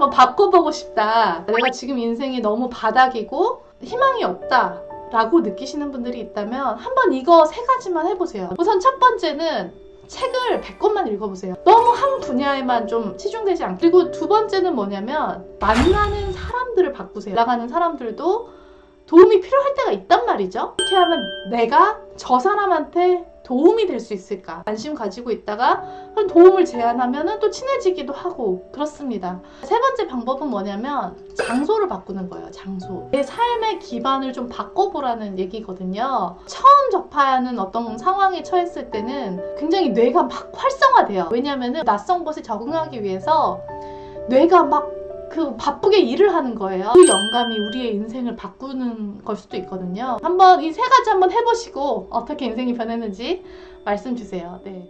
한번 바꿔보고 싶다. 내가 지금 인생이 너무 바닥이고 희망이 없다. 라고 느끼시는 분들이 있다면 한번 이거 세 가지만 해보세요. 우선 첫 번째는 책을 100권만 읽어보세요. 너무 한 분야에만 좀 치중되지 않고. 그리고 두 번째는 뭐냐면 만나는 사람들을 바꾸세요. 나가는 사람들도 도움이 필요할 때가 있단 말이죠. 어떻게 하면 내가 저 사람한테 도움이 될 수 있을까? 관심 가지고 있다가 그런 도움을 제안하면 또 친해지기도 하고 그렇습니다. 세 번째 방법은 뭐냐면 장소를 바꾸는 거예요. 장소. 내 삶의 기반을 좀 바꿔보라는 얘기거든요. 처음 접하는 어떤 상황에 처했을 때는 굉장히 뇌가 막 활성화돼요. 왜냐하면 낯선 곳에 적응하기 위해서 뇌가 막 그 바쁘게 일을 하는 거예요. 그 영감이 우리의 인생을 바꾸는 걸 수도 있거든요. 한번 이 세 가지 한번 해보시고 어떻게 인생이 변했는지 말씀 주세요. 네.